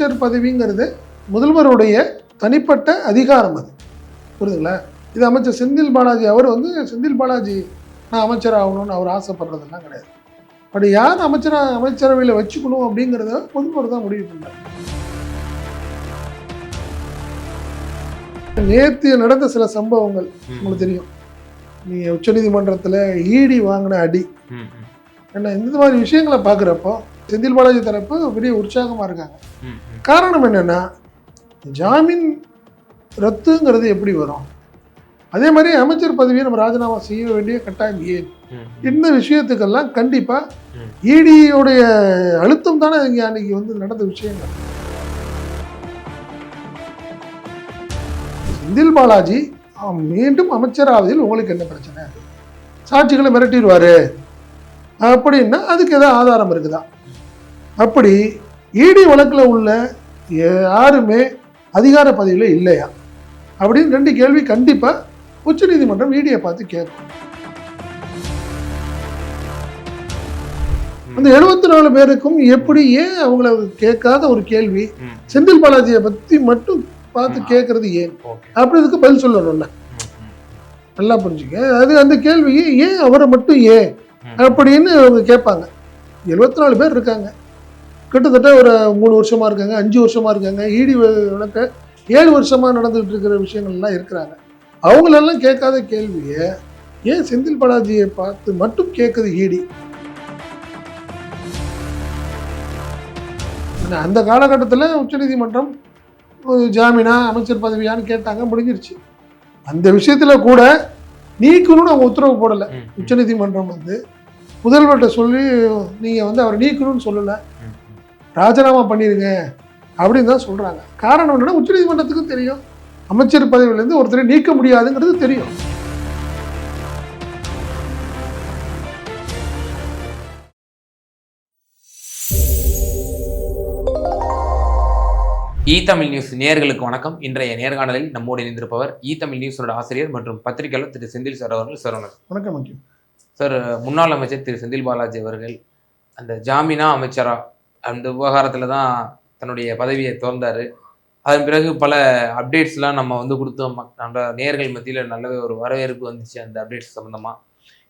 அமைச்சர் பதவிங்கிறது முதல்வருடைய தனிப்பட்ட அதிகாரம் அது. புரியுதுங்களா? இது அமைச்சர் செந்தில் பாலாஜி அவர் வந்து செந்தில் பாலாஜி நான் அமைச்சர் ஆகணும்னு அவர் ஆசைப்படுறதெல்லாம் கிடையாது. பட் யார் அமைச்சரா அமைச்சரவையில் வச்சுக்கணும் அப்படிங்கிறத பொதுமக்கள் தான் முடிவு பண்ணார் நேற்று நடந்த சில சம்பவங்கள் உங்களுக்கு தெரியும். நீங்கள் உச்சநீதிமன்றத்தில் ஈடி வாங்கின அடி. ஏன்னா இந்த மாதிரி விஷயங்களை பார்க்குறப்போ செந்தில் பாலாஜி தரப்பு பெரிய உற்சாகமாக இருக்காங்க. காரணம் என்னென்னா ஜாமீன் ரத்துங்கிறது எப்படி வரும்? அதே மாதிரி அமைச்சர் பதவியை நம்ம ராஜினாமா செய்ய வேண்டிய கட்டாயம் ஏன்? இந்த விஷயத்துக்கெல்லாம் கண்டிப்பாக. இடியோடைய அழுத்தம் தானே இங்கே அன்னைக்கு வந்து நடந்த விஷயங்கள். செந்தில் பாலாஜி மீண்டும் அமைச்சராவதில் உங்களுக்கு என்ன பிரச்சனை? சாட்சிகளை மிரட்டிடுவாரு. அப்படின்னா அதுக்கு ஏதாவது ஆதாரம் இருக்குதா? அப்படி இடி வழக்கில் உள்ள யாருமே அதிகார பதவியில் இல்லையா? அப்படின்னு ரெண்டு கேள்வி கண்டிப்பாக உச்சநீதிமன்றம் இடியை பார்த்து கேட்கும். அந்த எழுபத்தி நாலு பேருக்கும் எப்படி ஏன் அவங்கள கேட்காத ஒரு கேள்வி செந்தில் பாலாஜியை பற்றி மட்டும் பார்த்து கேட்கறது ஏன்? அப்படி இதுக்கு பதில் சொல்லணும்ல. நல்லா புரிஞ்சுக்க அது அந்த கேள்வியை ஏன் அவரை மட்டும் ஏன். அப்படின்னு அவங்க கேட்பாங்க. எழுபத்தி நாலு பேர் இருக்காங்க. கிட்டத்தட்ட ஒரு மூணு வருஷமா இருக்காங்க அஞ்சு வருஷமா இருக்காங்க. ஈடி வழக்க ஏழு வருஷமா நடந்துகிட்டு இருக்கிற விஷயங்கள்லாம் இருக்கிறாங்க. அவங்களெல்லாம் கேட்காத கேள்வியை ஏன் செந்தில் பாலாஜியை பார்த்து மட்டும் கேட்குது ஈடி ஆனா, அந்த காலகட்டத்தில் உச்சநீதிமன்றம் ஜாமீனா அமைச்சர் பதவியான்னு கேட்டாங்க முடிஞ்சிருச்சு. அந்த விஷயத்தில் கூட நீக்கணும்னு அவங்க உத்தரவு போடலை. உச்சநீதிமன்றம் வந்து. முதல்வர்கிட்ட சொல்லி நீங்கள் வந்து அவரை நீக்கணும்னு சொல்லலை. ராஜினாமா பண்ணிடுங்க அப்படின்னு தான் சொல்கிறாங்க காரணம் என்னன்னா உச்சநீதிமன்றத்துக்கும் தெரியும். அமைச்சர் பதவியிலேருந்து ஒருத்தரை நீக்க முடியாதுங்கிறது தெரியும். இ தமிழ் நியூஸ் நேயர்களுக்கு வணக்கம். இன்றைய நேர்காணலில் நம்மோடு இணைந்திருப்பவர் இ தமிழ் நியூஸோட ஆசிரியர் மற்றும் பத்திரிகையாளர் திரு செந்தில் சார் அவர்கள். சார் வணக்கம் வணக்கம். சார் முன்னாள் அமைச்சர் திரு செந்தில் பாலாஜி அவர்கள் அந்த ஜாமீனா அமைச்சரா அந்த விவகாரத்தில் தான் தன்னுடைய பதவியை திறந்தார் அதன் பிறகு பல அப்டேட்ஸ்லாம் நம்ம வந்து கொடுத்தோம். நம்ம நேர்கள் மத்தியில் நல்லவே ஒரு வரவேற்பு வந்துச்சு அந்த அப்டேட்ஸ் சம்மந்தமாக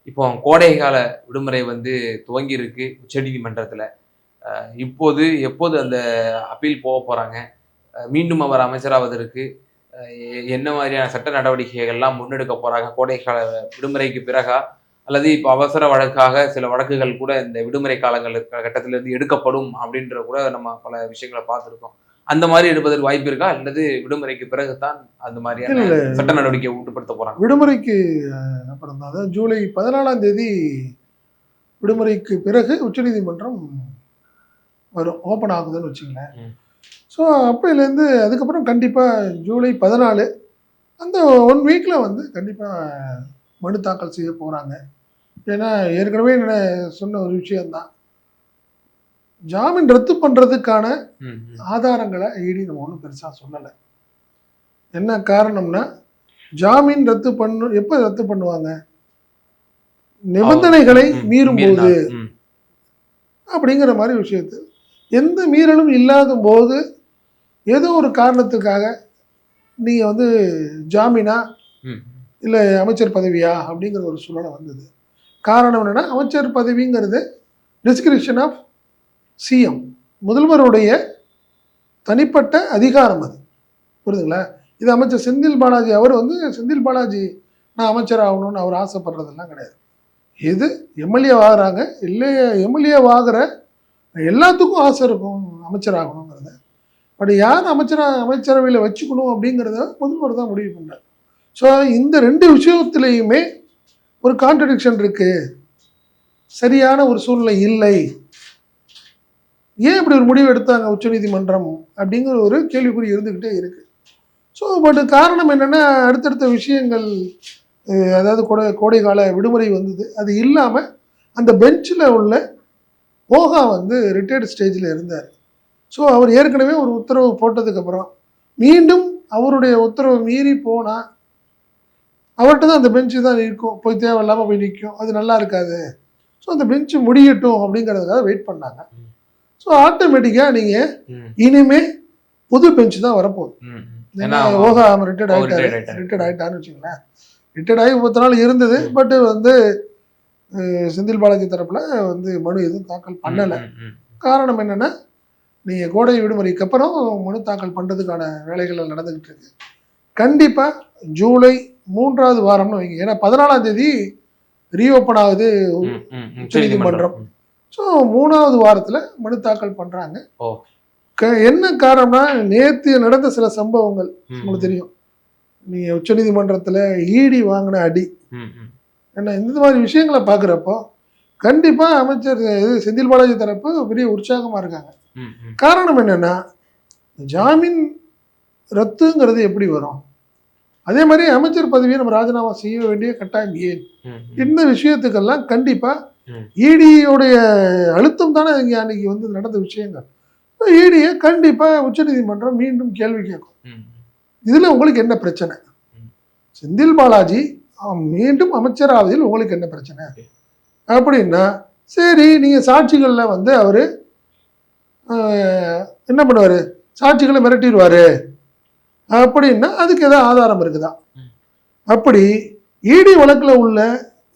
இப்போ கோடை கால விடுமுறை வந்து துவங்கி இருக்கு உச்சநீதிமன்றத்தில் இப்போது எப்போது அந்த அப்பீல் போக போகிறாங்க மீண்டும் அவர் அமைச்சராவதற்கு என்ன மாதிரியான சட்ட நடவடிக்கைகள்லாம் முன்னெடுக்க போகிறாங்க கோடைக்கால விடுமுறைக்கு பிறகா அல்லது இப்போ அவசர வழக்காக சில வழக்குகள் கூட இந்த விடுமுறை காலங்கள் இருக்கிற கட்டத்துல இருந்து எடுக்கப்படும் அப்படின்ற கூட நம்ம பல விஷயங்களை பார்த்துருக்கோம். அந்த மாதிரி எடுப்பதற்கு வாய்ப்பு இருக்கா? அல்லது விடுமுறைக்கு பிறகுதான் அந்த மாதிரியான. சட்ட நடவடிக்கை ஊட்டுப்படுத்த போறாங்க? விடுமுறைக்கு அப்புறம் தான் ஜூலை பதினாலாம் தேதி விடுமுறைக்கு பிறகு உச்சநீதிமன்றம் வரும். ஓப்பன் ஆகுதுன்னு வச்சுங்களேன். ஸோ அப்போலேருந்து அதுக்கப்புறம் கண்டிப்பாக ஜூலை பதினாலு அந்த ஒன் வீக்கில் வந்து கண்டிப்பாக மனு தாக்கல் செய்ய போகிறாங்க ஏன்னா ஏற்கனவே நான் சொன்ன ஒரு விஷயம்தான். ஜாமீன் ரத்து பண்ணுறதுக்கான. ஆதாரங்களை ஈடி நம்ம ஒன்றும் பெருசாக சொல்லலை. என்ன காரணம்னா ஜாமீன் ரத்து பண்ணு எப்போ ரத்து பண்ணுவாங்க? நிபந்தனைகளை ம், மீறும் போது. மீறினால், ம், அப்படிங்கிற மாதிரி விஷயத்து. எந்த மீறலும் இல்லாத போது ஏதோ ஒரு காரணத்துக்காக நீங்கள் வந்து ஜாமீனா இல்லை அமைச்சர் பதவியா? அப்படிங்கிற ஒரு சூழ்நிலை வந்தது. காரணம் என்னென்னா அமைச்சர் பதவிங்கிறது டிஸ்கிரிப்ஷன் ஆஃப் சிஎம் முதல்வருடைய தனிப்பட்ட அதிகாரம் அது. புரியுதுங்களா? இது அமைச்சர் செந்தில் பாலாஜி அவர் வந்து செந்தில் பாலாஜி நான் அமைச்சர் ஆகணும்னு அவர் ஆசைப்படுறதெல்லாம் கிடையாது. இது எம்எல்ஏ ஆகுறாங்க இல்லை எம்எல்ஏ ஆகிற எல்லாத்துக்கும் ஆசை இருக்கும் அமைச்சர் ஆகணுங்கிறத. பட் யார் அமைச்சராக அமைச்சரவையில் வச்சுக்கணும் அப்படிங்கிறத முதல்வர் தான் முடிவு பண்ணார். ஸோ இந்த ரெண்டு விஷயத்துலையுமே ஒரு கான்ட்ரடிக்ஷன் இருக்குது சரியான ஒரு சூழ்நிலை இல்லை. ஏன் இப்படி ஒரு முடிவு எடுத்தாங்க உச்சநீதிமன்றம் அப்படிங்கிற ஒரு கேள்விக்குறி இருந்துக்கிட்டே இருக்குது ஸோ பட் காரணம் என்னென்னா அடுத்தடுத்த விஷயங்கள் அதாவது கோடை கோடை கால விடுமுறை வந்தது. அது இல்லாமல் அந்த பெஞ்சில் உள்ள ஓகா வந்து ரிட்டையர்டு ஸ்டேஜில் இருந்தார். ஸோ அவர் ஏற்கனவே ஒரு உத்தரவு போட்டதுக்கப்புறம் மீண்டும் அவருடைய உத்தரவை மீறி போனால் அவர்கிட்ட தான் அந்த பெஞ்சு தான் இருக்கும். போய் தேவையில்லாமல் போய் நிற்கும் அது நல்லா இருக்காது. ஸோ அந்த பெஞ்சு முடியட்டும் அப்படிங்கிறதுக்காக வெயிட் பண்ணாங்க. ஸோ ஆட்டோமேட்டிக்காக நீங்கள் இனிமே புது பெஞ்ச் தான் வரப்போகுது. ஏன்னா ஓகா அவன் ரிட்டையர்ட் அவர் ஆகிட்டாரு. ரிட்டையர்ட் ஆகிட்டாருன்னு வச்சுங்களேன் ரிட்டையர்ட் ஆகி பத்து நாள் இருந்தது. பட் வந்து செந்தில் பாலாஜி தரப்புல வந்து மனு எதுவும் தாக்கல் பண்ணலை. காரணம் என்னன்னா நீங்கள் கோடை விடுமுறைக்கு அப்புறம் மனு தாக்கல் பண்ணுறதுக்கான வேலைகள் நடந்துகிட்டு இருக்கு. கண்டிப்பாக ஜூலை மூன்றாவது வாரம்னு வைங்க. ஏன்னா பதினாலாம் தேதி ரீஓப்பன் ஆகுது. உச்சநீதிமன்றம். ஸோ மூணாவது வாரத்தில் மனு தாக்கல் பண்ணுறாங்க என்ன காரணம்னா நேற்று நடந்த சில சம்பவங்கள் உங்களுக்கு தெரியும். நீங்கள் உச்சநீதிமன்றத்தில் ஈடி வாங்கின அடி. என்ன இந்த மாதிரி விஷயங்களை பார்க்குறப்போ கண்டிப்பாக அமைச்சர் இது செந்தில் பாலாஜி தரப்பு பெரிய உற்சாகமாக இருக்காங்க. காரணம் என்னன்னா ஜாமீன் ரத்துங்கிறது எப்படி வரும்? அதே மாதிரி அமைச்சர் பதவியை நம்ம ராஜினாமா செய்ய வேண்டிய கட்டாயம் ஏன். இந்த விஷயத்துக்கெல்லாம் கண்டிப்பா. இடியோடைய அழுத்தம் தானே இங்க அன்னைக்கு வந்து நடந்த விஷயங்கள் இடியை கண்டிப்பா உச்சநீதிமன்றம் மீண்டும் கேள்வி கேட்கும் இதுல உங்களுக்கு என்ன பிரச்சனை. செந்தில் பாலாஜி மீண்டும் அமைச்சராவதில் உங்களுக்கு என்ன பிரச்சனை. அப்படின்னா சரி நீங்க சாட்சிகள்ல வந்து அவரு என்ன பண்ணுவாரு சாட்சிகளை மிரட்டிடுவாரு அப்படின்னா அதுக்கு ஏதாவது ஆதாரம் இருக்குதா. அப்படி இடி வழக்குல உள்ள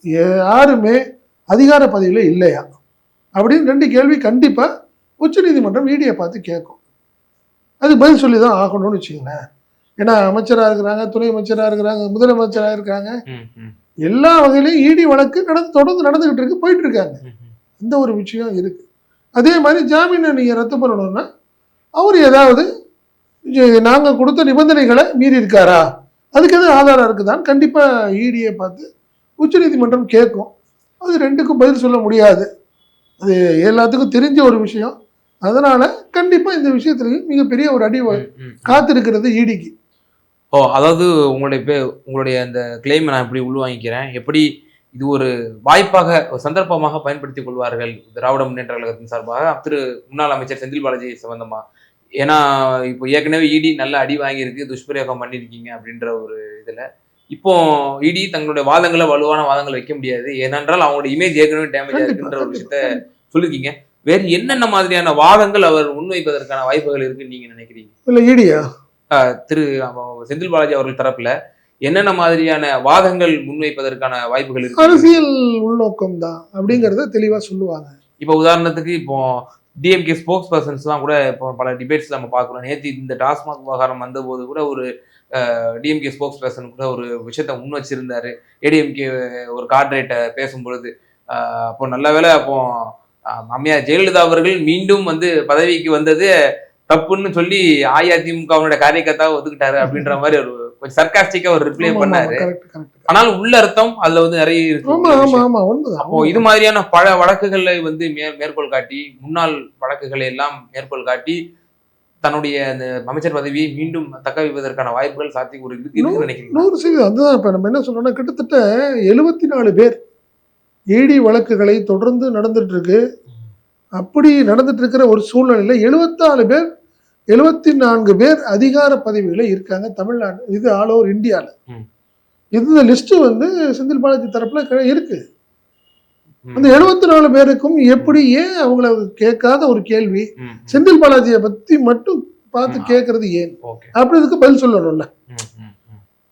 யாருமே அதிகார பதவியில் இல்லையா? அப்படின்னு ரெண்டு கேள்வி கண்டிப்பா உச்சநீதிமன்றம் இடியை பார்த்து கேட்கும். அது பதில் சொல்லி தான் ஆகணும்னு வச்சுங்களேன் ஏன்னா அமைச்சராக இருக்கிறாங்க துணை அமைச்சராக இருக்கிறாங்க முதலமைச்சராக இருக்காங்க எல்லா வகையிலையும் இடி வழக்கு நடந்து தொடர்ந்து நடந்துகிட்டு இருக்கு போயிட்டு இருக்காங்க. இந்த ஒரு விஷயம் இருக்கு. அதே மாதிரி ஜாமீனை நீங்கள் ரத்து பண்ணணும்னா அவர் ஏதாவது நாங்கள் கொடுத்த நிபந்தனைகளை மீறி இருக்காரா? அதுக்கு எதுவும் ஆதாரம் இருக்குதான்னு கண்டிப்பாக இடியை பார்த்து உச்சநீதிமன்றம் கேட்கும். அது ரெண்டுக்கும் பதில் சொல்ல முடியாது. அது எல்லாத்துக்கும் தெரிஞ்ச ஒரு விஷயம். அதனால கண்டிப்பாக இந்த விஷயத்துலையும் மிகப்பெரிய ஒரு அடி. காத்திருக்கிறது இடிக்கு ஓ அதாவது உங்களுடைய பே உங்களுடைய அந்த கிளைமை நான் எப்படி உள்வாங்கிக்கிறேன். எப்படி இது ஒரு வாய்ப்பாக ஒரு சந்தர்ப்பமாக பயன்படுத்திக் கொள்வார்கள் திராவிட முன்னேற்ற கழகத்தின் சார்பாக? திரு முன்னாள் அமைச்சர் செந்தில் பாலாஜி சம்பந்தமா? ஏன்னா இப்போ ஏற்கனவே இடி நல்ல அடி வாங்கியிருக்கு துஷ்பிரயோகம் பண்ணியிருக்கீங்க அப்படின்ற ஒரு இதுல. இப்போ இடி தங்களுடைய வாதங்களை வலுவான வாதங்கள் வைக்க முடியாது. ஏனென்றால் அவங்களோட இமேஜ் ஏற்கனவே டேமேஜ் இருக்குன்ற ஒரு விஷயத்த கண்டிப்பா. சொல்லிருக்கீங்க வேறு என்னென்ன மாதிரியான வாதங்கள் அவர் முன்வைப்பதற்கான வாய்ப்புகள் இருக்குன்னு நீங்க நினைக்கிறீங்க? இல்லை இடியா திரு அவ- செந்தில் பாலாஜி அவர்கள் தரப்புல என்னென்ன மாதிரியான வாதங்கள் முன்வைப்பதற்கான வாய்ப்புகள் இருக்கு? அரசியல் உள்நோக்கம் தான் அப்படிங்கிறத தெளிவாக சொல்லுவாங்க. இப்போ உதாரணத்துக்கு இப்போ டிஎம்கே ஸ்போக்ஸ் பர்சன்ஸ்லாம் கூட இப்போ பல டிபேட்ஸ் நம்ம பார்க்குறோம். நேற்று இந்த டாஸ்மாக் விவகாரம் வந்தபோது கூட ஒரு டிஎம்கே ஸ்போக்ஸ் பர்சன் கூட ஒரு விஷயத்த முன் வச்சிருந்தாரு. ஏடிஎம்கே ஒரு கார்டரேட்டை பேசும்பொழுது அப்போ நல்ல வேளை அப்போ அம்மையார் ஜெயலலிதா அவர்கள் மீண்டும் வந்து பதவிக்கு வந்தது தப்புன்னு சொல்லி அஇஅதிமுகவுடைய காரியக்கர்த்தாவை ஒத்துக்கிட்டாரு அப்படின்ற மாதிரி ஒரு கொஞ்சம் சர்க்காஸ்டிக்கா ஒரு ரிப்ளை பண்ணாரு. ஆனால் உள்ள அர்த்தம் அதுல வந்து நிறைய இருக்கு. அப்போ இது மாதிரியான பல வழக்குகளை வந்து மேற் மேற்கோள் காட்டி முன்னாள் வழக்குகளை எல்லாம் மேற்கோள் காட்டி தன்னுடைய அந்த அமைச்சர் பதவியை மீண்டும் தக்க வைப்பதற்கான வாய்ப்புகள் சாத்தியக்கூறு இருக்கு நினைக்கிறீங்களா நூறு சதவீதம் அதுதான் இப்போ நம்ம என்ன சொல்றோம்னா கிட்டத்தட்ட எழுபத்தி நாலு பேர் இடி வழக்குகளை தொடர்ந்து நடந்துட்டு இருக்கு. அப்படி நடந்துட்டு இருக்கிற ஒரு சூழ்நிலையில எழுபத்தாலு பேர் எழுபத்தி நான்கு பேர் அதிகார பதவிகளில் இருக்காங்க தமிழ்நாடு இது ஆல் ஓவர் இந்தியாவில். இந்த லிஸ்ட் வந்து செந்தில் பாலாஜி தரப்புல இருக்கு. அந்த எழுபத்தி நாலு பேருக்கும் எப்படி ஏன் அவங்கள கேட்காத ஒரு கேள்வி. செந்தில் பாலாஜியை பத்தி மட்டும் பார்த்து. கேட்கறது ஏன் அப்படி இதுக்கு பதில் சொல்லணும்ல.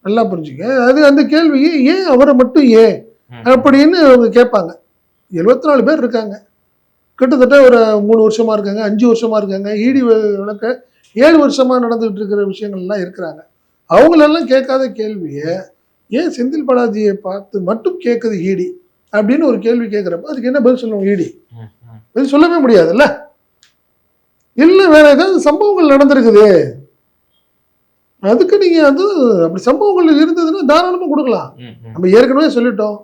நல்லா புரிஞ்சுங்க அது அந்த கேள்வியை ஏன் அவரை மட்டும் ஏன். அப்படின்னு அவங்க கேட்பாங்க எழுபத்தி நாலு பேர் இருக்காங்க கிட்டத்தட்ட ஒரு மூணு வருஷமா இருக்காங்க அஞ்சு வருஷமா இருக்காங்க. ஈடி வழக்க ஏழு வருஷமா நடந்துகிட்டு இருக்கிற விஷயங்கள்லாம் இருக்கிறாங்க. அவங்களெல்லாம் கேட்காத கேள்வியை ஏன் செந்தில் பாலாஜியை பார்த்து மட்டும் கேட்குது ஈடி அப்படின்னு ஒரு கேள்வி கேட்குறப்ப அதுக்கு என்ன பதில் சொல்லணும் ஈடி ம். பதில் சொல்லவே முடியாதுல்ல? இல்லை வேற ஏதாவது சம்பவங்கள் நடந்திருக்குது. அதுக்கு நீங்க அது அப்படி சம்பவங்கள் இருந்ததுன்னா தாராளமா கொடுக்கலாம். நம்ம ஏற்கனவே சொல்லிட்டோம்.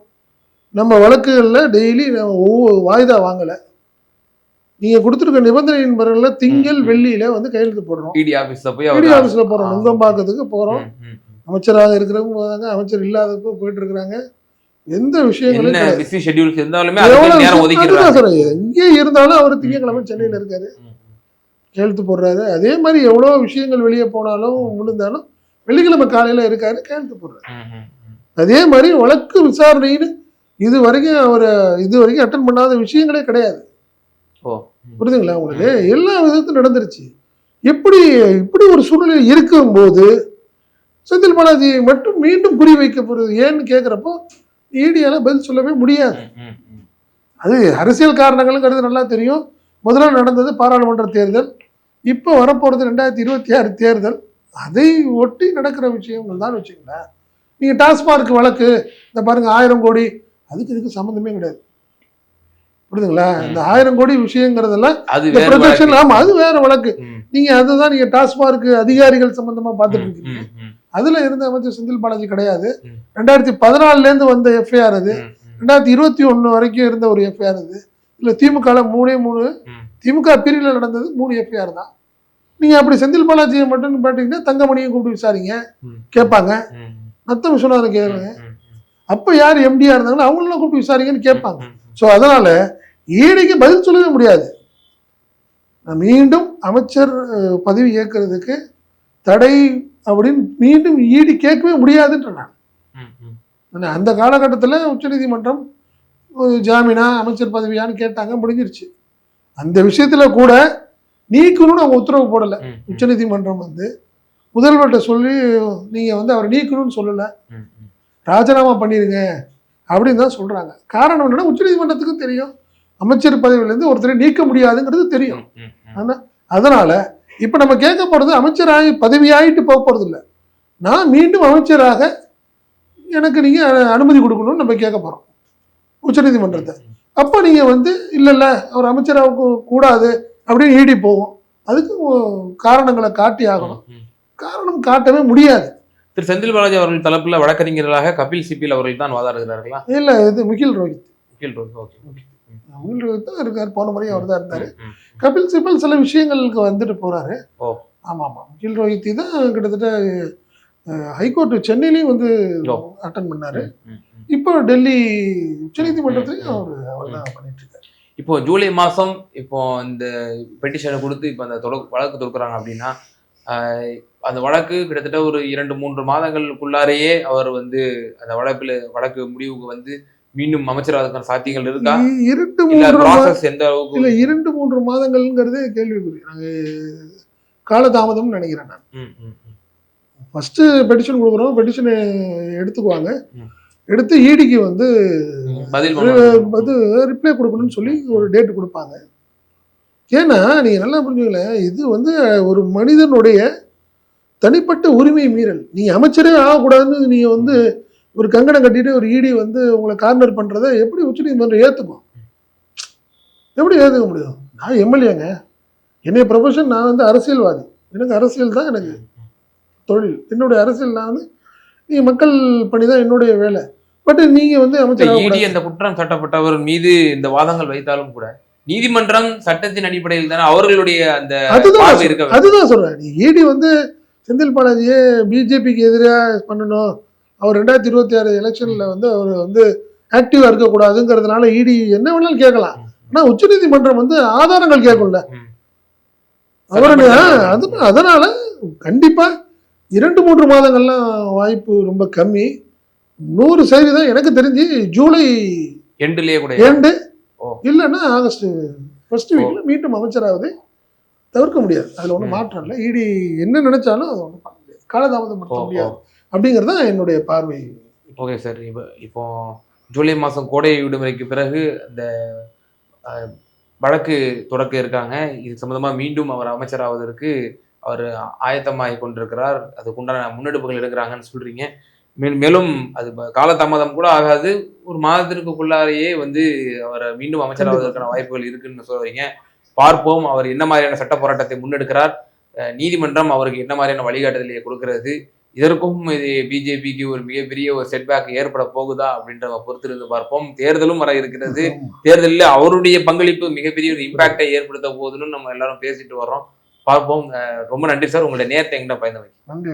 நம்ம வழக்குகளில் டெய்லி வாய்தா வாங்கலை. நீங்கள் கொடுத்துருக்க நிபந்தனையின் பிறகுல திங்கள். வெள்ளியில வந்து கையெழுத்து போடுறோம் இடி ஆபீஸ்ல போய் இடி அவர் ஆஃபீஸில் போகிறோம் நுங்கம் பார்க்கறதுக்கு போகிறோம் ம், ம், ம். அமைச்சராக இருக்கிறவங்க போகிறாங்க அமைச்சர் இல்லாதப்போ போயிட்டு இருக்கிறாங்க எந்த விஷயங்களும். பிஸி ஷெட்யூல்ஸ் இருந்தாலுமே எவ்வளவு அவர் திங்கக்கிழமை சென்னையில். இருக்காரு. கையெழுத்து போடுறாரு அதே மாதிரி எவ்வளோ விஷயங்கள் வெளியே போனாலும் முடிந்தாலும் வெள்ளிக்கிழமை காலையில் இருக்காரு கையெழுத்து போடுறாரு. அதே மாதிரி வழக்கு விசாரணைன்னு இது வரைக்கும் அவர் இது வரைக்கும் அட்டன் பண்ணாத விஷயங்களே கிடையாது புரியுதுங்களா உங்களுக்கு? எல்லா விதத்தும் நடந்துருச்சு. எப்படி இப்படி ஒரு சூழ்நிலை இருக்கும்போது செந்தில் பாலாஜி மட்டும் மீண்டும் குறி வைக்கப்படுது ஏன்னு கேட்குறப்போ ஈடியால பதில் சொல்லவே முடியாது. அது அரசியல் காரணங்களுங்கிறது நல்லா தெரியும். முதல்ல நடந்தது பாராளுமன்ற தேர்தல். இப்போ வரப்போகிறது ரெண்டாயிரத்தி இருபத்தி ஆறு தேர்தல். அதை ஒட்டி நடக்கிற விஷயங்கள் தான் வச்சுங்களேன் நீங்கள் டாஸ்மார்க் வழக்கு இந்த பாருங்க ஆயிரம் கோடி அதுக்கு இதுக்கு சம்மந்தமே கிடையாது. புரியுதுங்களா? இந்த ஆயிரம் கோடி விஷயங்கிறதெல்லாம் அது ப்ரொஜெக்ஷன். ஆமா அது வேற வழக்கு. நீங்க அதுதான் நீங்க டாஸ்மார்க் அதிகாரிகள் சம்பந்தமா பார்த்துட்டு இருக்கீங்க. அதுல இருந்த அமைச்சர் செந்தில் பாலாஜி கிடையாது. ரெண்டாயிரத்தி பதினாலுல இருந்து வந்த எஃப்ஐஆர் அது. ரெண்டாயிரத்தி இருபத்தி ஒண்ணு வரைக்கும் இருந்த ஒரு எஃப்ஐஆர் அது. இல்ல திமுக மூணே மூணு. திமுக பிரிவில் நடந்தது மூணு எஃப்ஐஆர் தான். நீங்க அப்படி செந்தில் பாலாஜியை மட்டும் பார்த்தீங்கன்னா தங்கமணியை கூப்பிட்டு விசாரிங்க. கேட்பாங்க. நத்த விஸ்வநாதன் ம், அப்ப யார் எம்டியா இருந்தாங்களோ அவங்களெல்லாம் கூப்பிட்டு விசாரிங்கன்னு கேட்பாங்க. ஸோ அதனால ஈடிக்கு பதில் சொல்லவே முடியாது. நான் மீண்டும் அமைச்சர் பதவி ஏற்கிறதுக்கு தடை அப்படின்னு மீண்டும் ஈடி கேட்கவே முடியாதுன்ற நான். ம், ம். ஆனா, அந்த காலகட்டத்தில் உச்சநீதிமன்றம் ஜாமீனா அமைச்சர் பதவியான்னு கேட்டாங்க முடிஞ்சிருச்சு. அந்த விஷயத்துல கூட நீக்கணும்னு அவங்க உத்தரவு போடலை. உச்சநீதிமன்றம் வந்து முதல்வர்கிட்ட சொல்லி நீங்க வந்து அவரை நீக்கணும்னு சொல்லலை. ராஜினாமா பண்ணிருங்க. அப்படின்னு தான் சொல்றாங்க. காரணம் என்னன்னா உச்சநீதிமன்றத்துக்கும் தெரியும். அமைச்சர் பதவியிலேருந்து ஒருத்தரை நீக்க முடியாதுங்கிறது தெரியும். ம். அதனால இப்ப நம்ம கேட்க போறது அமைச்சராகி பதவியாயிட்டு போக போறது இல்ல. நான் மீண்டும் அமைச்சராக எனக்கு நீங்க அஹ், அனுமதி கொடுக்கணும்னு நம்ம கேட்க போறோம். உச்சநீதிமன்றத்தை அப்போ நீங்க வந்து இல்ல இல்ல அவர் அமைச்சராக கூடாது அப்படின்னு ஈடி போகும் அதுக்கு காரணங்களை காட்டி ஆகணும். காரணம் காட்டவே முடியாது. திரு செந்தில் பாலாஜி அவர்கள் தரப்புல வழக்கறிஞர்களாக கபில் சிபில் அவர்கள் தான் வாதாடுகிறார்களா? இல்ல இது முகில் ரோஹித். கீழ் ரோடு, ஓகே முகில் ரோஹித் தான் இருக்கார் போன முறையும் அவர் தான் இருந்தாரு. கபில் சிபல் சில விஷயங்களுக்கு வந்துட்டு போறாரு. ஓ. ஆமா ஆமா. முகில் ரோஹித் தான் கிட்டத்தட்ட ஹைகோர்ட் சென்னையிலையும் வந்து. அட்டன் பண்ணாரு. இப்போ டெல்லி உச்சநீதிமன்றத்திலையும் அவர் அவர் தான் பண்ணிட்டு இருக்காரு இப்போ ஜூலை மாதம் இப்போ இந்த பெட்டிஷனை கொடுத்து இப்போ அந்த தொட வழக்கு தொடுக்குறாங்க அப்படின்னா அந்த வழக்கு கிட்டத்தட்ட ஒரு இரண்டு மூன்று மாதங்களுக்குள்ளாரையே அவர் வந்து அந்த வழக்குல வழக்கு முடிவுக்கு வந்து மீண்டும் அமைச்சராவதற்கான சாத்தியங்கள் இருக்கா? இரண்டு மூன்று எந்த அளவுக்கு இல்ல இரண்டு மூன்று மாதங்கள்ங்கிறதே கேள்விக்குறி. நாங்க காலதாமதம்னு நினைக்கிறேன் நான். ஃபர்ஸ்ட் பெட்டிஷன் கொடுக்குறோம். பெட்டிஷனை எடுத்துக்குவாங்க. எடுத்து ஈடிக்கு வந்து பதில் அது. அது ரிப்ளை கொடுக்கணும்னு சொல்லி ஒரு டேட் கொடுப்பாங்க. ஏன்னா நீங்க நல்லா புரிஞ்சுக்கல இது வந்து ஒரு மனிதனுடைய தனிப்பட்ட உரிமை மீறல். நீங்க அமைச்சரே ஆகக்கூடாதுன்னு நீங்க வந்து ஒரு கங்கணம் கட்டிட்டு ஒரு ஈடி வந்து உங்களை கார்னர் பண்றதை எப்படி உச்சநீதிமன்றம் ஏத்துக்கும்? எப்படி ஏத்துக்க முடியும்? நான் எம்எல்ஏங்க. என்னுடைய ப்ரொஃபஷன் நான் வந்து அரசியல்வாதி. எனக்கு அரசியல் தான் எனக்கு தொழில். என்னுடைய அரசியல் நான் வந்து நீங்க மக்கள் பணி தான் என்னுடைய வேலை. பட் நீங்க வந்து அமைச்சர் இடி ஆகக்கூடாது. அந்த குற்றம் சாட்டப்பட்டவர் மீது இந்த வாதங்கள் வைத்தாலும் கூட நீதிமன்றம் சட்டத்தின் அடிப்படையில் தானே அவர்களுடைய அந்த அதுதான். அதுதான் சொல்றேன். நீ ஈடி வந்து செந்தில் பாலாஜியை பிஜேபிக்கு எதிராக பண்ணணும். அவர் ரெண்டாயிரத்தி இருபத்தி ஆறு எலெக்ஷன்ல வந்து அவர் வந்து ஆக்டிவா இருக்கக்கூடாதுங்கிறதுனால ஈடி என்ன வேணாலும் கேட்கலாம். ஆனா உச்சநீதிமன்றம் வந்து ஆதாரங்கள் கேட்கும்ல. அவர் அதனால கண்டிப்பா இரண்டு மூன்று மாதங்கள்லாம் வாய்ப்பு ரொம்ப கம்மி. நூறு சதவீதம் எனக்கு தெரிஞ்சு ஜூலை எண்டுலயே கூட ஏண்டு ஓ. இல்லைன்னா ஆகஸ்ட் ஃபர்ஸ்ட் வீக்ல மீண்டும் அமைச்சராவது தவிர்க்க முடியாது. அதுல ஒன்றும். மாற்றம் இல்லை. ஈடி என்ன நினைச்சாலும் அது ஒன்றும் பண்ண முடியாது. காலதாமதப்படுத்த. முடியாது. அப்படிங்கிறது தான் என்னுடைய பார்வை. Okay sir. இப்போ இப்போ ஜூலை மாதம் கோடை விடுமுறைக்கு பிறகு அந்த வழக்கு தொடக்க இருக்காங்க. இது சம்பந்தமா மீண்டும் அவர் அமைச்சராவதற்கு அவர் ஆயத்தமாகி கொண்டிருக்கிறார். அதுக்குண்டான முன்னெடுப்புகள் எடுக்கிறாங்கன்னு சொல்றீங்க. மேலும் மேலும் அது காலதாமதம் கூட ஆகாது. ஒரு மாதத்திற்குள்ளாரையே வந்து அவரை மீண்டும் அமைச்சராவதற்கான வாய்ப்புகள் இருக்குன்னு சொல்றீங்க. பார்ப்போம். அவர் என்ன மாதிரியான சட்ட போராட்டத்தை முன்னெடுக்கிறார்? நீதிமன்றம் அவருக்கு என்ன மாதிரியான வழிகாட்டுதலை கொடுக்கிறது? இதற்கும் இது பிஜேபிக்கு ஒரு மிகப்பெரிய ஒரு செட்பேக் ஏற்பட போகுதா அப்படின்றத பொறுத்திருந்து பார்ப்போம். தேர்தலும் வர இருக்கிறது. தேர்தலில் அவருடைய பங்களிப்பு மிகப்பெரிய ஒரு இம்பாக்டை ஏற்படுத்த போகுதுன்னு நம்ம எல்லாரும் பேசிட்டு வர்றோம். பார்ப்போம். ரொம்ப நன்றி சார். உங்களுடைய நேரத்தை எங்கிட்ட பயந்து நன்றி